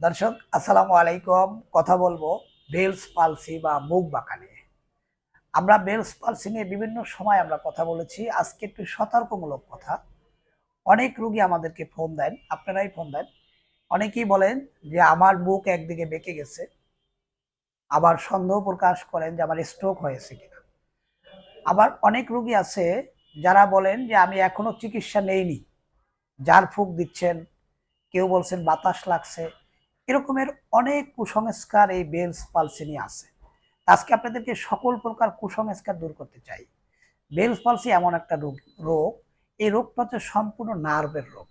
দর্শক, আসসালামু আলাইকুম। কথা বলব বেলস পালসি বা মুখ বাঁকা নিয়ে আমরা বেলস পালসি নিয়ে বিভিন্ন সময় আমরা কথা বলেছি। আজকে একটু সতর্কমূলক কথা। অনেক রুগী আমাদেরকে ফোন দেন, আপনারাই ফোন দেন। অনেকেই বলেন যে, আমার মুখ একদিকে বেঁকে গেছে। আবার সন্দেহ প্রকাশ করেন যে, আমার স্ট্রোক হয়েছে কিনা? আবার অনেক রুগী আছে যারা বলেন যে, আমি এখনও চিকিৎসা নেইনি। যার ফুক দিচ্ছেন, কেউ বলছেন বাতাস লাগছে। এরকমের অনেক কুসংস্কার এই বেলস পালসি নিয়ে আছে। আজকে আপনাদেরকে সকল প্রকার কুসংস্কার দূর করতে চাই। বেলস পালসি এমন একটা রোগ রোগ, এই রোগটা হচ্ছে সম্পূর্ণ নার্ভের রোগ।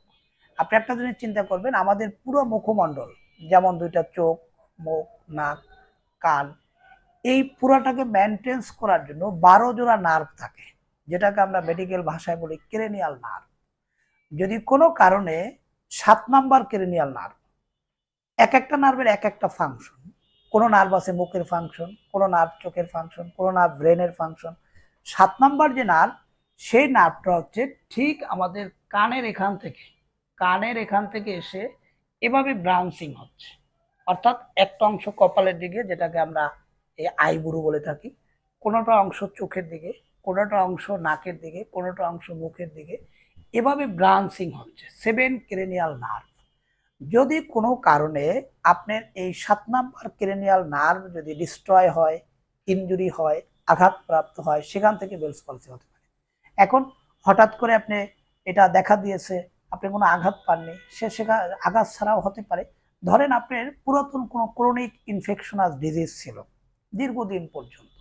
আপনি একটা জিনিস চিন্তা করবেন, আমাদের পুরো মুখমণ্ডল, যেমন দুইটা চোখ, মুখ, নাক, কান, এই পুরাটাকে মেনটেন্স করার জন্য বারো জোড়া নার্ভ থাকে, যেটাকে আমরা মেডিকেল ভাষায় বলি ক্রেনিয়াল নার্ভ। যদি কোনো কারণে সাত নাম্বার ক্রেনিয়াল নার্ভ এক একটা নার্ভের এক একটা ফাংশন কোনো নার্ভ আছে মুখের ফাংশন কোনো নার্ভ চোখের ফাংশন কোনো নার্ভ ব্রেনের ফাংশন সাত নাম্বার যে নার্ভ সেই নার্ভটা হচ্ছে ঠিক আমাদের কানের এখান থেকে, কানের এখান থেকে এসে এভাবে ব্রাউন্সিং হচ্ছে। অর্থাৎ একটা অংশ কপালের দিকে, যেটাকে আমরা এই আইবুড়ো বলে থাকি, কোনোটা অংশ চোখের দিকে, কোনোটা অংশ নাকের দিকে, কোনোটা অংশ মুখের দিকে, এভাবে ব্রাঞ্চিং হচ্ছে। সেভেন ক্রেনিয়াল নার্ভ যদি কোনো কারণে আপনার এই সাত নাম্বার ক্রেনিয়াল নার্ভ যদি ডিস্ট্রয় হয় ইনজুরি হয়, আঘাতপ্রাপ্ত হয়, সেখান থেকে বেলস পলসি হতে পারে। এখন হঠাৎ করে আপনি এটা দেখা দিয়েছে, আপনি কোনো আঘাত পাননি, সে সেখানে আঘাত ছাড়াও হতে পারে। ধরেন আপনার পুরাতন কোনো ক্রনিক ইনফেকশনাস ডিজিজ ছিল, দীর্ঘদিন পর্যন্ত,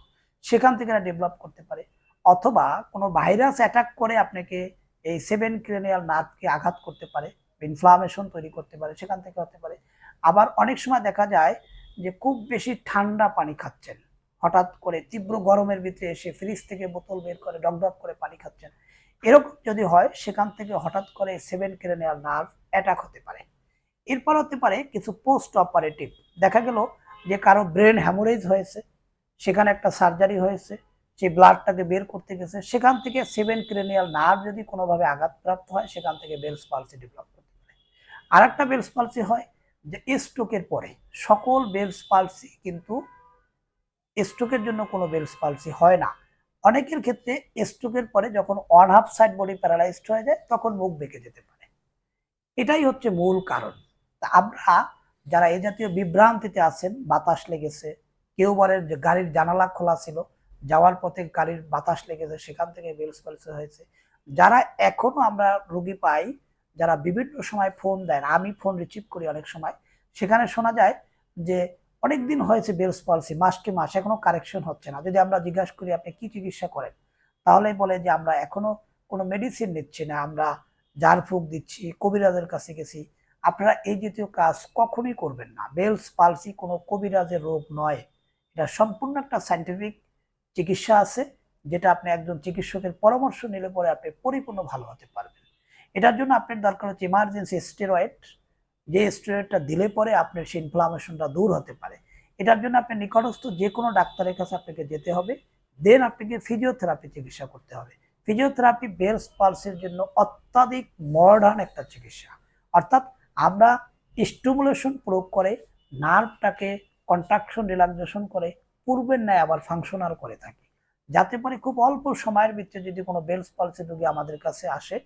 সেখান থেকে ডেভেলপ করতে পারে। অথবা কোনো ভাইরাস অ্যাটাক করে আপনাকে এই সেভেন ক্রেনিয়াল নার্ভকে আঘাত করতে পারে। ইনফ্লামেশন তৈরি করতে পারে, সেখান থেকে হতে পারে। আবার অনেক সময় দেখা যায় যে খুব বেশি ঠান্ডা পানি খাচ্ছেন। হঠাৎ করে তীব্র গরমের ভিতরে এসে ফ্রিজ থেকে বোতল বের করে ডকডক করে পানি খাচ্ছেন। এরকম যদি হয়, সেখান থেকে হঠাৎ করে সেভেন ক্রেনিয়াল নার্ভ অ্যাটাক হতে পারে। এরপর হতে পারে কিছু পোস্ট অপারেটিভ দেখা গেল যে কারও ব্রেন হ্যামোরেজ হয়েছে, সেখানে একটা সার্জারি হয়েছে, সেই ব্লাডটাকে বের করতে গেছে, সেখান থেকে সেভেন ক্রেনিয়াল নার্ভ যদি কোনোভাবে আঘাতপ্রাপ্ত হয়, সেখান থেকে বেলস পালসি ডেভেলপ আর একটা বেলস পালসি হয় যে স্ট্রোকের পরে। সকল বেলস পালসি কিন্তু স্ট্রোকের জন্য কোনো বেলস পালসি হয় না। অনেকের ক্ষেত্রে স্ট্রোকের পরে যখন one half side body paralysed হয়ে যায়, তখন মুখ বেঁকে যেতে পারে। এটাই হচ্ছে মূল কারণ। তা আমরা যারা এ জাতীয় বিভ্রান্তিতে আছেন, বাতাস লেগেছে, কেউ বলেন যে গাড়ির জানালা খোলা ছিল, যাওয়ার পথে গাড়ির বাতাস লেগেছে, সেখান থেকে বেলস পালসি হয়েছে। যারা এখনও আমরা রুগী পাই যারা বিভিন্ন সময় ফোন দেন আমি ফোন রিসিভ করি অনেক সময়। সেখানে শোনা যায় যে অনেক দিন হয়েছে বেলস পালসি মাসকে মাস এখনও কারেকশন হচ্ছে না। যদি আমরা জিজ্ঞাসা করি আপনি কি চিকিৎসা করেন, তাহলে বলে যে আমরা এখনও কোনো মেডিসিন নিচ্ছি না, আমরা জার ফুক দিচ্ছি, কবিরাজের কাছে গেছি। আপনারা এই জাতীয় কাজ কখনই করবেন না। বেলস পালসি কোনো কবিরাজের রোগ নয়। এটা সম্পূর্ণ একটা সাইন্টিফিক চিকিৎসা আছে, যেটা আপনি একজন চিকিৎসকের পরামর্শ নিলে পরে আপনি পরিপূর্ণ ভালো হতে পারবেন। এটার জন্য আপনার দরকার হচ্ছে ইমার্জেন্সি স্টেরয়েড যে স্টেরয়েডটা দিলে পরে আপনার সেই ইনফ্লামেশনটা দূর হতে পারে। এটার জন্য আপনার নিকটস্থ যে কোনো ডাক্তারের কাছে আপনাকে যেতে হবে। দেন আপনাকে ফিজিওথেরাপি চিকিৎসা করতে হবে। ফিজিওথেরাপি বেলস পালসের জন্য অত্যাধিক মডার্ন একটা চিকিৎসা। অর্থাৎ আমরা স্টিমুলেশন প্রয়োগ করে নার্ভটাকে কন্ট্রাকশন রিল্যাক্সেশন করে, পূর্বের ন্যায় আবার ফাংশনাল করে থাকি। যাতে করে খুব অল্প সময়ের ভিতরে যদি কোনো বেলস পালসি রোগী আমাদের কাছে আসে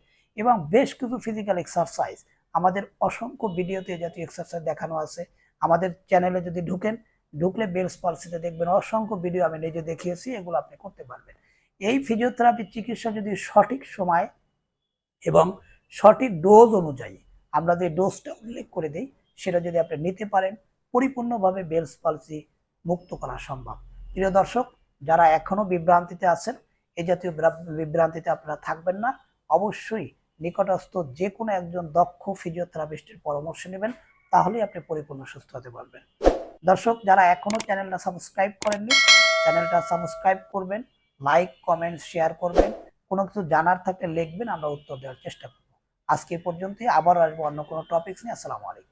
এবং বেশ কিছু ফিজিক্যাল এক্সারসাইজ আমাদের অসংখ্য ভিডিওতে জাতীয় এক্সারসাইজ দেখানো আছে। আমাদের চ্যানেলে যদি ঢুকেন, ঢুকলে বেলস পালসিতে দেখবেন অসংখ্য ভিডিও আমি নিজে দেখিয়েছি, এগুলো আপনি করতে পারবেন। এই ফিজিওথেরাপির চিকিৎসা যদি সঠিক সময় এবং সঠিক ডোজ অনুযায়ী আমরা যে ডোজটা উল্লেখ করে দিই, সেটা যদি আপনি নিতে পারেন, পরিপূর্ণভাবে বেলস পালসি মুক্ত করা সম্ভব। প্রিয় দর্শক, যারা এখনও বিভ্রান্তিতে আছেন এই জাতীয় বিভ্রান্তিতে আপনারা থাকবেন না। অবশ্যই নিকটস্থ যে কোনো একজন দক্ষ ফিজিওথেরাপিস্টের পরামর্শ নেবেন, তাহলেই আপনি পরিপূর্ণ সুস্থ হতে পারবেন। দর্শক, যারা এখনও চ্যানেলটা সাবস্ক্রাইব করেননি, চ্যানেলটা সাবস্ক্রাইব করবেন, লাইক, কমেন্ট, শেয়ার করবেন, কোনো কিছু জানার থাকলে লিখবেন, আমরা উত্তর দেওয়ার চেষ্টা করব। আজকে পর্যন্তই আবার আসব অন্য কোনো টপিকস নিয়ে। আসসালামু আলাইকুম।